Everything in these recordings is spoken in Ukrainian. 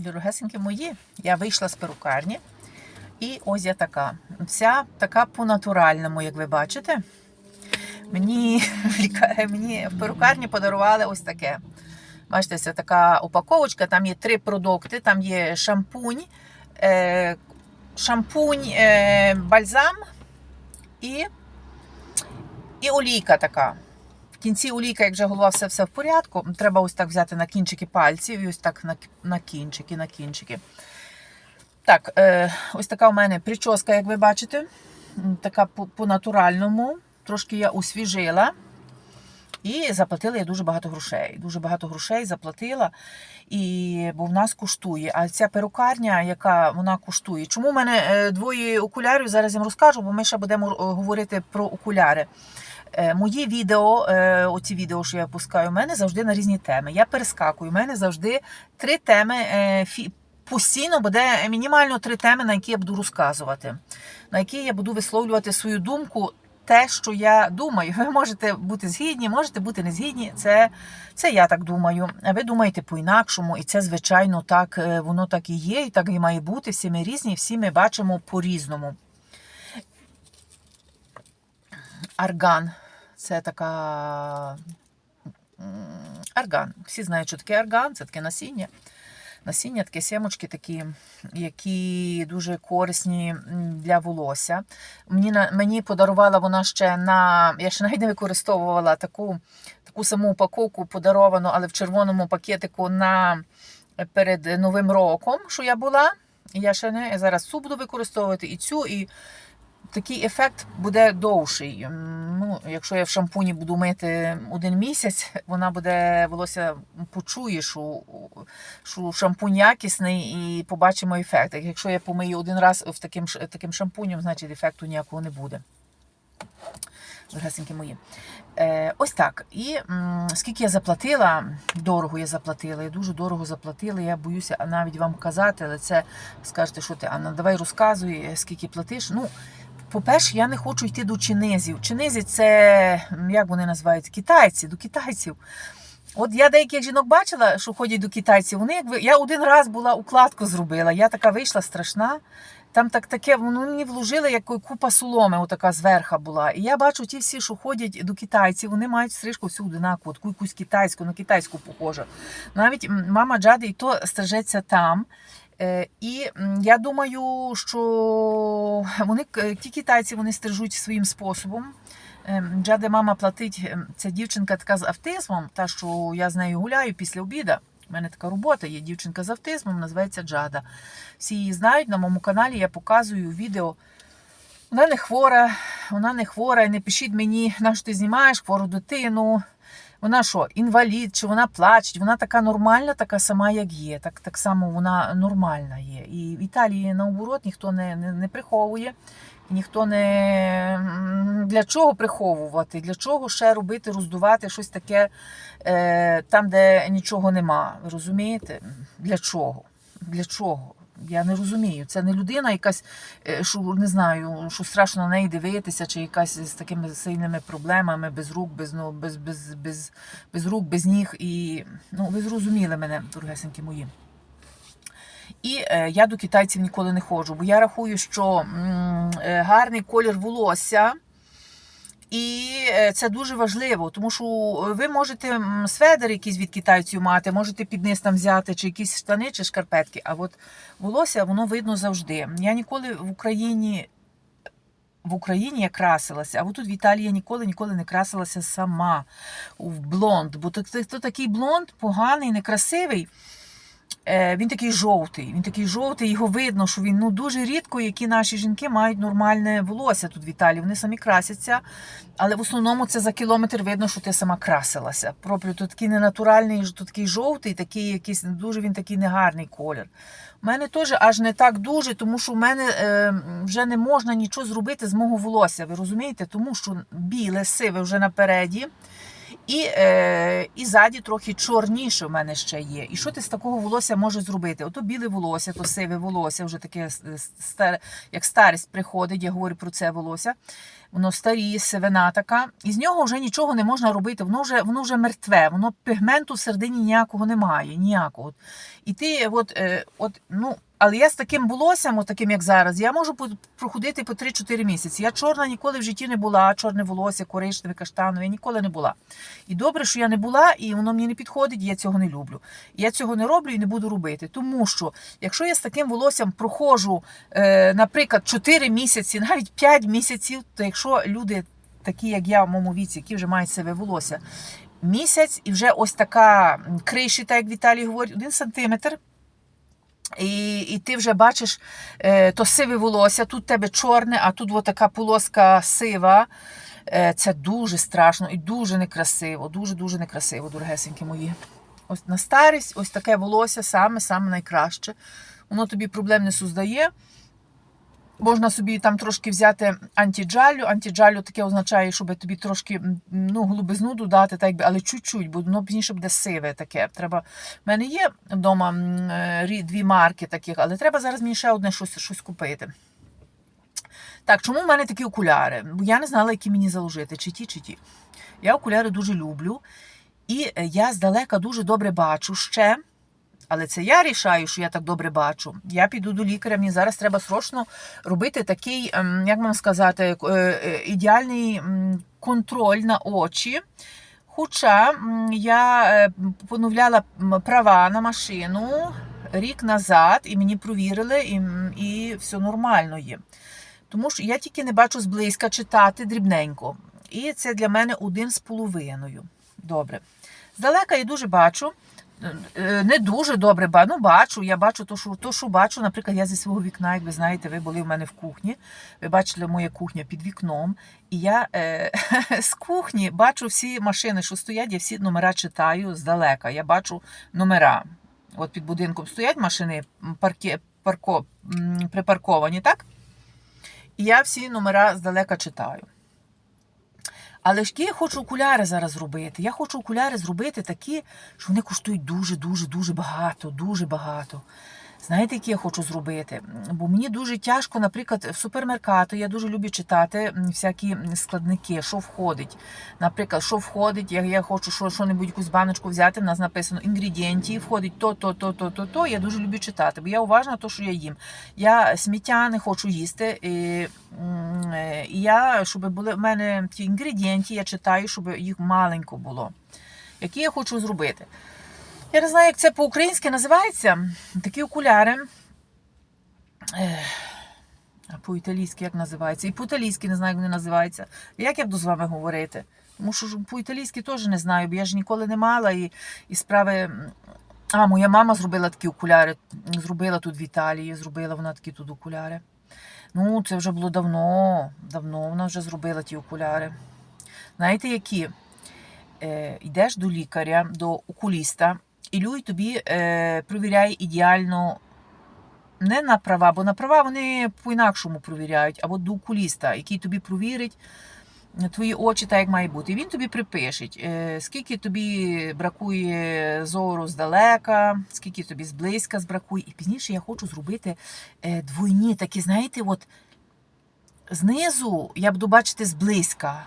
Дорогесенькі мої, я вийшла з перукарні. І ось я така. Вся така по-натуральному, як ви бачите. Мені, мені в перукарні подарували ось таке. Бачите, це така упаковочка, там є три продукти, там є шампунь, е, шампунь, е, бальзам і, і олійка така. В кінці олійка, як вже голова все, все в порядку, треба ось так взяти на кінчики пальців і ось так на, на кінчики, на кінчики. Так, е, ось така у мене прическа, як ви бачите. Така по- по-натуральному. Трошки я освіжила. І заплатила я дуже багато грошей. Дуже багато грошей заплатила, і, бо в нас коштує. А ця перукарня, яка вона коштує. Чому в мене е, двоє окулярів? Зараз я вам розкажу, бо ми ще будемо е, говорити про окуляри. Е, Мої відео, е, оці відео, що я пускаю, у мене завжди на різні теми. Я перескакую. У мене завжди три теми. е, Постійно буде мінімально три теми, на які я буду розказувати, на які я буду висловлювати свою думку, те, що я думаю. Ви можете бути згідні, можете бути не згідні. Це, це я так думаю. А ви думаєте по-інакшому, і це, звичайно, так воно так і є, і так і має бути. Всі ми різні, всі ми бачимо по-різному. Арган. Це така. Арган. Всі знають, що таке арган, це таке насіння. Насіння, такі сімочки, такі, які дуже корисні для волосся. Мені, мені подарувала вона ще на. Я ще навіть не використовувала таку, таку саму упаковку подаровану, але в червоному пакетику на перед Новим роком, що я була. Я ще не зараз цю буду використовувати і цю, і такий ефект буде довший. Ну, якщо я в шампуні буду мити один місяць, вона буде волосся почує, що, що шампунь якісний, і побачимо ефект. Якщо я помию один раз в таким, таким шампунем, значить ефекту ніякого не буде. Дорогесенькі мої. Е, ось так. І м, скільки я заплатила, дорого я заплатила, я дуже дорого заплатила. Я боюся навіть вам казати, але це скажете, що ти, Анна, давай розказуй, скільки платиш. Ну, по-перше, я не хочу йти до чинезів. Чинезі це, як вони називають, китайці, до китайців. От я деяких жінок бачила, що ходять до китайців. Вони якби я один раз була укладку зробила. Я така вийшла страшна. Там так таке, воно мені вложили, як купа соломи, отака зверха була. І я бачу, ті всі, що ходять до китайців, вони мають стрижку всю одинакову, таку якусь китайську, на китайську похожу. Навіть мама Джади і то стрижеться там. Е, І я думаю, що вони ті китайці вони стрижуть своїм способом. Ем, Джаде мама платить. ем, Це дівчинка така з автизмом, та що я з нею гуляю після обіда. У мене така робота є дівчинка з автизмом, називається Джада. Всі її знають на моєму каналі. Я показую відео. Вона не хвора, вона не хвора, і не пишіть мені, на що ти знімаєш хвору дитину. Вона що, інвалід, чи вона плаче, вона така нормальна, така сама, як є. Так, так само вона нормальна є. І в Італії наоборот ніхто не, не, не приховує, ніхто не для чого приховувати, для чого ще робити, роздувати щось таке е, там, де нічого нема. Розумієте? Для чого? Для чого? Я не розумію. Це не людина, якась, е, що не знаю, що страшно на неї дивитися, чи якась з такими сильними проблемами, без рук, без, ну, без, без, без, без рук, без ніг. І ну, ви зрозуміли мене, дорогесенькі мої. І е, я до китайців ніколи не ходжу, бо я рахую, що м, е, гарний колір волосся. І е, це дуже важливо, тому що ви можете сведер якийсь від китайців мати, можете під низ там взяти, чи якісь штани, чи шкарпетки. А от волосся воно видно завжди. Я ніколи в Україні. В Україні я красилася, а от тут в Італії я ніколи ніколи не красилася сама в блонд. Бо то, то, то такий блонд поганий, некрасивий. Е, він такий жовтий. Він такий жовтий, його видно, що він ну дуже рідко, які наші жінки мають нормальне волосся тут в Італії. Вони самі красяться, але в основному це за кілометр видно, що ти сама красилася. Пропrio то такий ненатуральний, то такий жовтий, такий якийсь дуже він такий негарний колір. У мене теж аж не так дуже, тому що в мене е, вже не можна нічого зробити з мого волосся. Ви розумієте? Тому що біле, сиве вже напереді. І, е, і ззаді трохи чорніше в мене ще є. І що ти з такого волосся можеш зробити? Ото біле волосся, то сиве волосся, вже таке старе, як старість приходить, я говорю про це волосся. Воно старіє, сивина така, і з нього вже нічого не можна робити. Воно вже воно вже мертве, воно пігменту в середині ніякого немає. ніякого. І ти, от, е, от, ну, але я з таким волоссям, таким як зараз, я можу проходити по 3-4 місяці. Я чорна ніколи в житті не була, чорне волосся, коричневе, каштанове, я ніколи не була. І добре, що я не була, і воно мені не підходить, і я цього не люблю. Я цього не роблю і не буду робити. Тому що, якщо я з таким волоссям проходжу, е, наприклад, 4 місяці, навіть 5 місяців, то якщо люди, такі як я в моєму віці, які вже мають себе волосся, місяць і вже ось така криші, так як Віталій говорить, один сантиметр. І, і ти вже бачиш е, то сиве волосся, тут тебе чорне, а тут така полоска сива. Е, це дуже страшно і дуже некрасиво, дуже-дуже некрасиво, дорогесенькі мої. Ось на старість, ось таке волосся саме-саме найкраще. Воно тобі проблем не создає. Можна собі там трошки взяти антиджалю. Антиджалю таке означає, щоб тобі трошки ну, голубизну додати, так, якби, але чуть-чуть, бо воно пізніше буде сиве таке. Треба... У мене є вдома е, дві марки таких, але треба зараз мені ще одне щось, щось купити. Так, чому в мене такі окуляри? Бо я не знала, які мені заложити, чи ті, чи ті. Я окуляри дуже люблю. І е, я здалека дуже добре бачу ще. Але це я рішаю, що я так добре бачу. Я піду до лікаря, мені зараз треба срочно робити такий, ем, як вам сказати, е, е, ідеальний контроль на очі. Хоча я е, поновляла права на машину рік назад, і мені провірили, і, і все нормально є. Тому що я тільки не бачу зблизька читати дрібненько. І це для мене один з половиною. Добре. Здалека я дуже бачу. Е, Не дуже добре бачу. Ну, бачу, я бачу то, що, то, що бачу. Наприклад, я зі свого вікна, як ви знаєте, ви були в мене в кухні. Ви бачили моя кухня під вікном. І я е, з кухні бачу всі машини, що стоять, я всі номера читаю здалека. Я бачу номера. От під будинком стоять машини м, парки, парко, припарковані, так? І я всі номера здалека читаю. Але ж я хочу окуляри зараз зробити. Я хочу окуляри зробити такі, що вони коштують дуже-дуже дуже багато, дуже багато. Знаєте, які я хочу зробити? Бо мені дуже тяжко, наприклад, в супермеркату я дуже люблю читати всякі складники, що входить. Наприклад, що входить, я, я хочу що, що-небудь якусь баночку взяти, в нас написано інгредієнті, входить то, то, то, то, то, то. Я дуже люблю читати, бо я уважна на те, що я їм. Я сміття не хочу їсти. І, е, і я, щоб були в мене ті інгредієнті, я читаю, щоб їх маленько було. Які я хочу зробити? Я не знаю, як це по-українськи називається. Такі окуляри. А по-італійськи як називається? І по-італійськи не знаю, як вони називаються. Як я буду з вами говорити? Тому що по-італійськи теж не знаю, бо я ж ніколи не мала і, і справи. А, моя мама зробила такі окуляри. Зробила тут в Італії, зробила вона такі тут окуляри. Ну, це вже було давно. Давно вона вже зробила ті окуляри. Знаєте, які? Е, йдеш до лікаря, до окуліста, і Люй тобі е, провіряє ідеально не на права, бо на права вони по-інакшому провіряють, або до окуліста, який тобі провірить твої очі, так як має бути. І він тобі припише, е, скільки тобі бракує зору здалека, скільки тобі зблизька збракує. І пізніше я хочу зробити е, двойні, такі, знаєте, от знизу я буду бачити зблизька.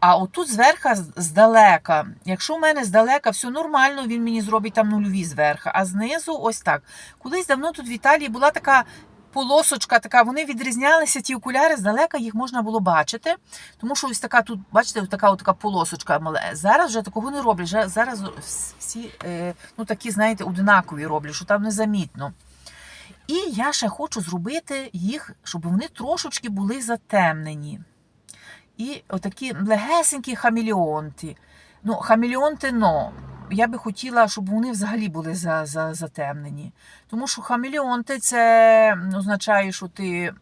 А отут зверха здалека. Якщо в мене здалека все нормально, він мені зробить там нульові зверха. А знизу ось так. Колись давно тут в Італії була така полосочка, така, вони відрізнялися, ті окуляри, здалека їх можна було бачити. Тому що ось така тут, бачите, ось така, ось така полосочка. Зараз вже такого не роблять. Зараз всі е, ну, такі, знаєте, однакові роблять, що там незамітно. І я ще хочу зробити їх, щоб вони трошечки були затемнені. І отакі легесенькі хамелеонти. Ну, хамелеонти, но. Я би хотіла, щоб вони взагалі були за, за, затемнені. Тому що хамелеонти це означає, що ти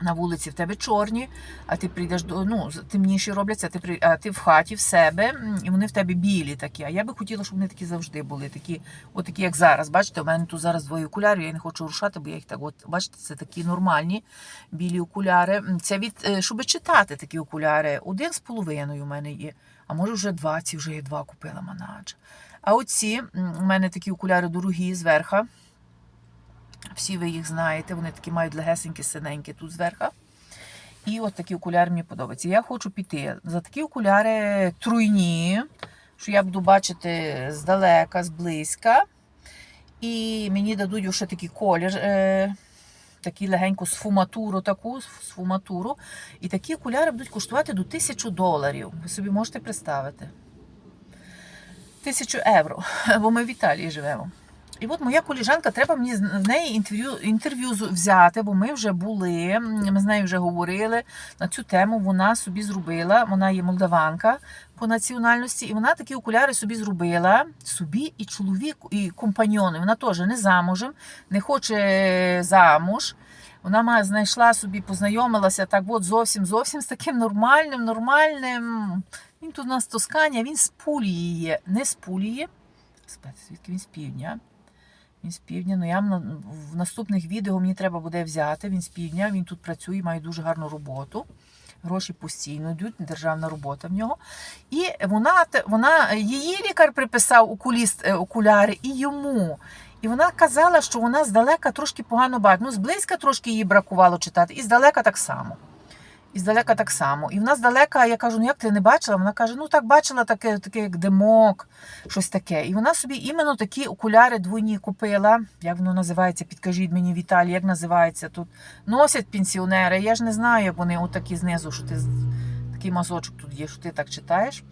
на вулиці в тебе чорні, а ти прийдеш до ну, темніші робляться, ти, при- а ти в хаті в себе, і вони в тебе білі такі. А я би хотіла, щоб вони такі завжди були. Такі, отакі, як зараз. Бачите, у мене тут зараз двоє окулярів, я не хочу рушати, бо я їх так. От, бачите, це такі нормальні білі окуляри. Це від, е, щоб читати такі окуляри. Один з половиною у мене є. а може вже 20, вже є два купила манаджа. А оці, у мене такі окуляри дорогі зверха. Всі ви їх знаєте, вони такі мають легесенькі, синенькі тут зверху. І от такі окуляри мені подобаються. Я хочу піти за такі окуляри труйні, що я буду бачити здалека, зблизька. І мені дадуть ще такий колір, е, такий легеньку сфуматуру, таку сфуматуру. І такі окуляри будуть коштувати до 1000 доларів. Ви собі можете представити. Тисячу євро, бо ми в Італії живемо. І от моя коліжанка, треба мені з неї інтерв'ю інтерв'ю взяти, бо ми вже були, ми з нею вже говорили на цю тему. Вона собі зробила, вона є молдаванка по національності, і вона такі окуляри собі зробила собі і чоловіку, і компаньйони. Вона теж не замужем, не хоче замуж. Вона має знайшла собі, познайомилася так, от зовсім зовсім з таким нормальним, нормальним. Він тут у нас в Тоскані, він з Пулії. Не з Пулії. Звідки він з півдня? Він з півдня. Ну я в наступних відео мені треба буде взяти. Він з півдня, він тут працює, має дуже гарну роботу. Гроші постійно йдуть, державна робота в нього. І вона, вона її лікар приписав окуліст, е, окуляри і йому. І вона казала, що вона здалека трошки погано бачить. Ну, зблизька трошки їй бракувало читати, і здалека так само. І здалека так само. І вона здалека, я кажу, ну як ти не бачила? Вона каже, ну так бачила таке, таке як димок, щось таке. І вона собі іменно такі окуляри двойні купила. Як воно називається? Підкажіть мені, Віталій, як називається тут? Носять пенсіонери. Я ж не знаю, як вони отакі знизу, що ти такий мазочок тут є, що ти так читаєш.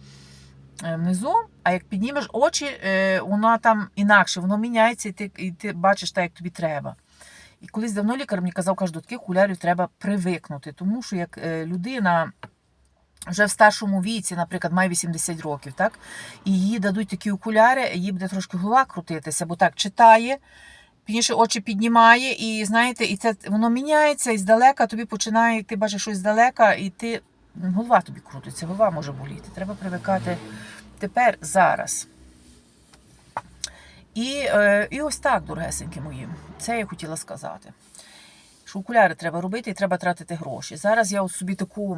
е, Внизу, а як піднімеш очі, е, воно там інакше, воно міняється, і ти, і ти бачиш так, як тобі треба. І колись давно лікар мені казав, каже, до таких окулярів треба привикнути, тому що як е, людина вже в старшому віці, наприклад, має 80 років, так, і їй дадуть такі окуляри, їй буде трошки голова крутитися, бо так читає, пізніше очі піднімає, і знаєте, і це воно міняється, і здалека тобі починає, ти бачиш щось здалека, і ти голова тобі крутиться, голова може боліти. Треба привикати тепер, зараз. І, е, і ось так, дорогесеньки мої, це я хотіла сказати. Що окуляри треба робити і треба тратити гроші. Зараз я от собі таку,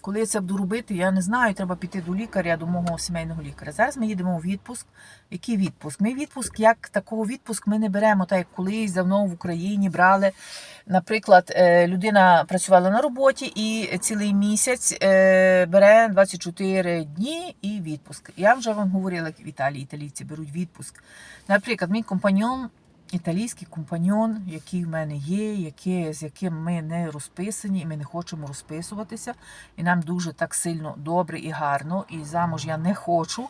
коли я це буду робити, я не знаю, треба піти до лікаря, до мого сімейного лікаря. Зараз ми їдемо у відпуск. Який відпуск? Ми відпуск, як такого відпуск ми не беремо, так як колись давно в Україні брали. Наприклад, е, людина працювала на роботі і цілий місяць е, бере 24 дні і відпуск. Я вже вам говорила, як в Італії італійці беруть відпуск. Наприклад, мій компаньон, італійський компаньон, який в мене є, який, з яким ми не розписані, і ми не хочемо розписуватися. І нам дуже так сильно добре і гарно. І замуж я не хочу.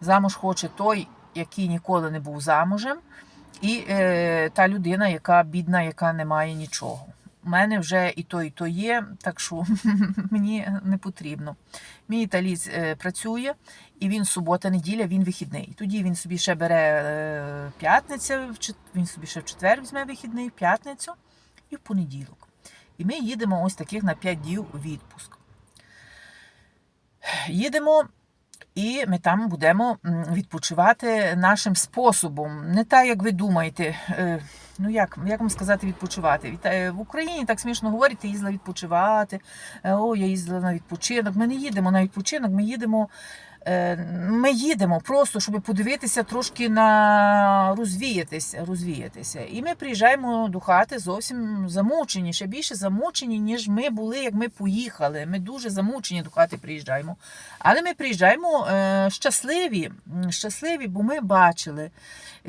Замуж хоче той, який ніколи не був замужем, і е, та людина, яка бідна, яка не має нічого. У мене вже і то, і то є, так що мені не потрібно. Мій італієць е, працює, і він субота, неділя, він вихідний. Тоді він собі ще бере е, п'ятниця, він собі ще в четвер візьме вихідний, в п'ятницю і в понеділок. І ми їдемо ось таких на 5 днів відпуск. Їдемо, і ми там будемо відпочивати нашим способом. Не так, як ви думаєте. Ну, як, як вам сказати, відпочивати? Е, В Україні так смішно говорять, ти їздила відпочивати. е, О, я їздила на відпочинок. Ми не їдемо на відпочинок, ми їдемо. Е, Ми їдемо просто, щоб подивитися трошки на розвіятися, розвіятися. І ми приїжджаємо до хати зовсім замучені, ще більше замучені, ніж ми були, як ми поїхали. Ми дуже замучені до хати приїжджаємо. Але ми приїжджаємо е, щасливі, щасливі, бо ми бачили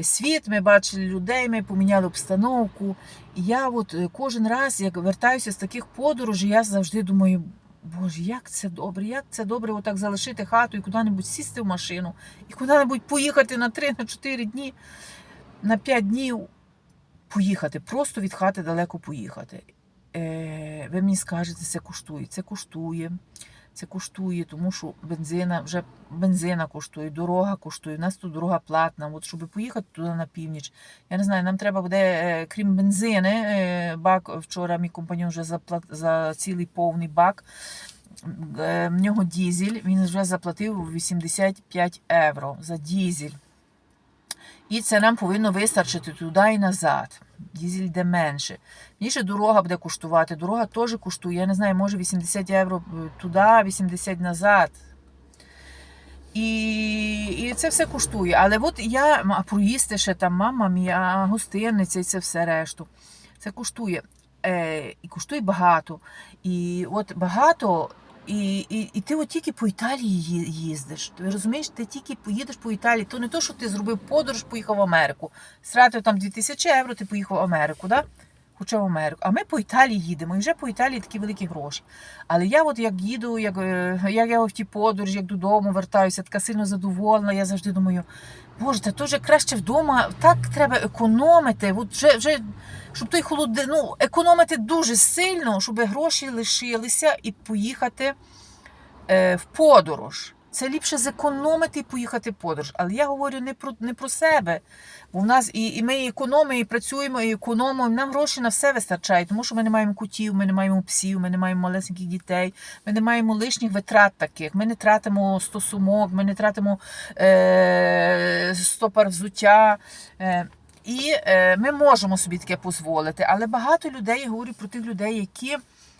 світ, ми бачили людей, ми поміняли обстановку. І я от е, кожен раз, як вертаюся з таких подорожей, я завжди думаю. Боже, як це добре, як це добре отак залишити хату і куди-небудь сісти в машину, і куди-небудь поїхати на 3-4 дні, на 5 днів поїхати, просто від хати далеко поїхати. Е, ви мені скажете, це коштує. Це коштує. Це коштує, тому що бензина вже бензина коштує, дорога коштує. У нас тут дорога платна. От щоб поїхати туди на північ, я не знаю, нам треба буде, е, крім бензини, е, бак вчора мій компаньон вже заплат за цілий повний бак. Е, В нього дізель, він вже заплатив 85 євро за дізель. І це нам повинно вистачити туди і назад. Дізель йде менше. Ніже дорога буде коштувати. Дорога теж коштує, я не знаю, може 80 євро туди, 80 назад. І, і це все коштує. Але от я, а проїсти ще там мама мія, гостинниця і це все решту. Це коштує. Е, і коштує багато. І от багато. І, і, і ти от тільки по Італії їздиш. Ти розумієш, ти тільки поїдеш по Італії, то не то, що ти зробив подорож, поїхав в Америку. Стратив там 2000 євро, ти поїхав в Америку, да? Хоча в Америку. А ми по Італії їдемо, і вже по Італії такі великі гроші. Але я, от як їду, як, е, як я в ті подорожі, як додому вертаюся, така сильно задоволена, я завжди думаю, боже, та то вже краще вдома, так треба економити. От вже, вже, щоб той холоди... ну, економити дуже сильно, щоб гроші лишилися і поїхати е, в подорож. Це ліпше зекономити і поїхати в подорож. Але я говорю не про, не про себе. Бо в нас і, і ми і економимо, і працюємо, і економимо. Нам гроші на все вистачає, тому що ми не маємо кутів, ми не маємо псів, ми не маємо малесеньких дітей, ми не маємо лишніх витрат таких. Ми не тратимо 100 сумок, ми не тратимо е, 100 пар взуття. Е, і е, ми можемо собі таке дозволити. Але багато людей, я говорю про тих людей, які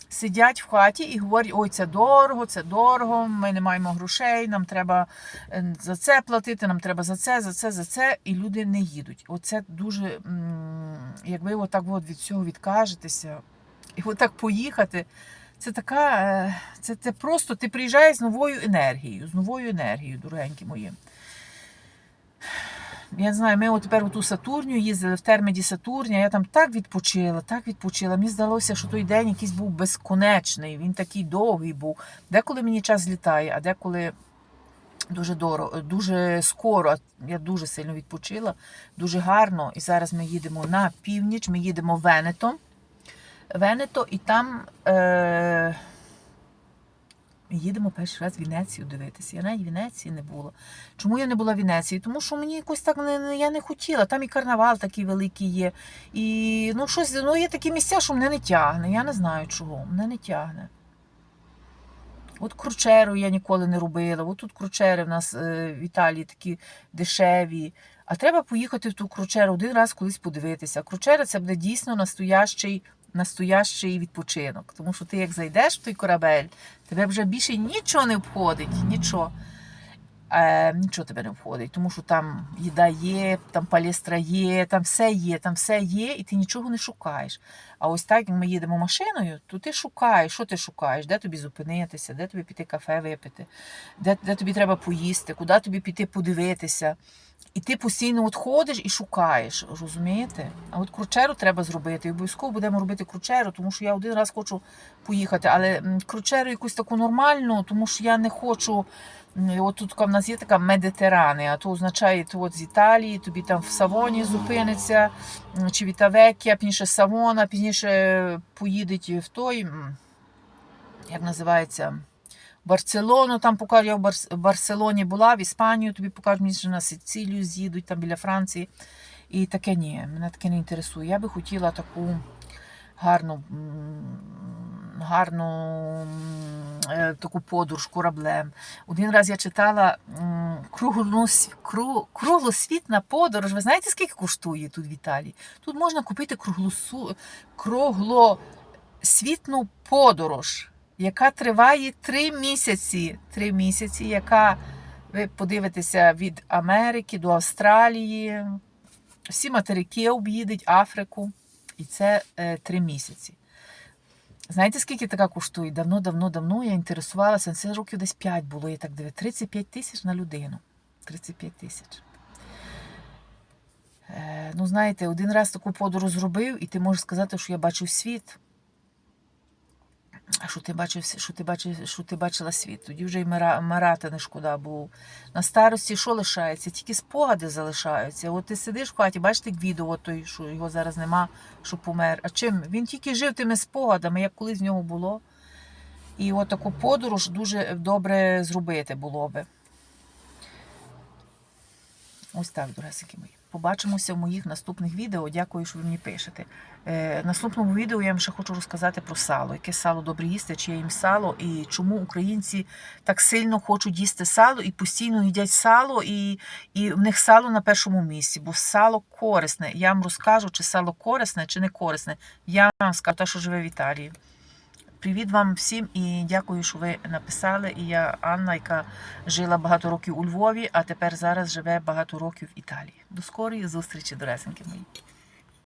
сидять в хаті і говорять, ой, це дорого, це дорого, ми не маємо грошей, нам треба е, за це платити, нам треба за це, за це, за це, і люди не їдуть. Оце дуже, м, як ви отак от від цього відкажетеся, і отак поїхати. Це така, е, це, це просто ти приїжджаєш з новою енергією, з новою енергією, дорогенькі мої. Я знаю, ми от тепер у ту Сатурнію їздили в терміді Сатурня. Я там так відпочила, так відпочила. Мені здалося, що той день якийсь був безконечний, він такий довгий був. Деколи мені час злітає, а деколи дуже дорого, дуже скоро. Я дуже сильно відпочила, дуже гарно. І зараз ми їдемо на північ, ми їдемо в Венето. Венето, і там. Е... Їдемо перший раз в Венецію дивитися. Я навіть в Венеції не була. Чому я не була в Венеції? Тому що мені якось так не, не- я не хотіла. Там і карнавал такий великий є. І ну, щось, ну, є такі місця, що мене не тягне. Я не знаю чого. Мене не тягне. От кручеру я ніколи не робила. От тут кручери в нас е, в Італії такі дешеві. А треба поїхати в ту кручеру один раз колись подивитися. Кручера це буде дійсно настоящий, настоящий відпочинок. Тому що ти як зайдеш в той корабель, тебе вже більше нічого не обходить, нічого. Е, нічого тебе не обходить, тому що там їда є, там палістра є, там все є, там все є, і ти нічого не шукаєш. А ось так, як ми їдемо машиною, то ти шукаєш, що ти шукаєш, де тобі зупинитися, де тобі піти кафе випити, де, де тобі треба поїсти, куди тобі піти подивитися. І ти постійно от ходиш і шукаєш, розумієте? А от кручеру треба зробити. І обов'язково будемо робити кручеру, тому що я один раз хочу поїхати, але кручеру якусь таку нормальну, тому що я не хочу. М, От тут в нас є така медитерани, а то означає, то от з Італії, тобі там в Савоні зупиниться, чи Вітавекія, пізніше Савона, пізніше поїдеть в той, як називається, Барселону, там покажу, я в Барс- в Барселоні була, в Іспанію тобі покажу, мені на Сицилію з'їдуть, там біля Франції. І таке ні, мене таке не інтересує. Я би хотіла таку гарну, гарну е, таку подорож кораблем. Один раз я читала м, круглосві- кру- круглосвітна подорож. Ви знаєте, скільки коштує тут в Італії? Тут можна купити круглосу, круглосвітну подорож, яка триває три місяці. Три місяці, яка ви подивитеся від Америки до Австралії, всі материки об'їдуть Африку. І це е, три місяці. Знаєте, скільки така коштує? Давно, давно, давно я інтересувалася. Це років десь 5 було, я так дивилася. 35 тисяч на людину. 35 тисяч. Е, ну, знаєте, один раз таку подорож зробив, і ти можеш сказати, що я бачив світ. Що ти бачив, що ти бачив, що ти бачила світ? Тоді вже й мирати не шкода, бо на старості що лишається? Тільки спогади залишаються. От ти сидиш в хаті, бачите як відео, той, що його зараз нема, що помер. А чим? Він тільки жив тими спогадами, як колись в нього було. І от таку подорож дуже добре зробити було би. Ось так, дорогесенькі мої. Побачимося в моїх наступних відео. Дякую, що ви мені пишете. Е, наступному відео я вам ще хочу розказати про сало. Яке сало добре їсти, чи я їм сало, і чому українці так сильно хочуть їсти сало і постійно їдять сало, і, і в них сало на першому місці, бо сало корисне. Я вам розкажу, чи сало корисне, чи не корисне. Я вам скажу, та, що живе в Італії. Привіт вам всім і дякую, що ви написали. І я Анна, яка жила багато років у Львові, а тепер зараз живе багато років в Італії. До скорої зустрічі, доресеньки мої.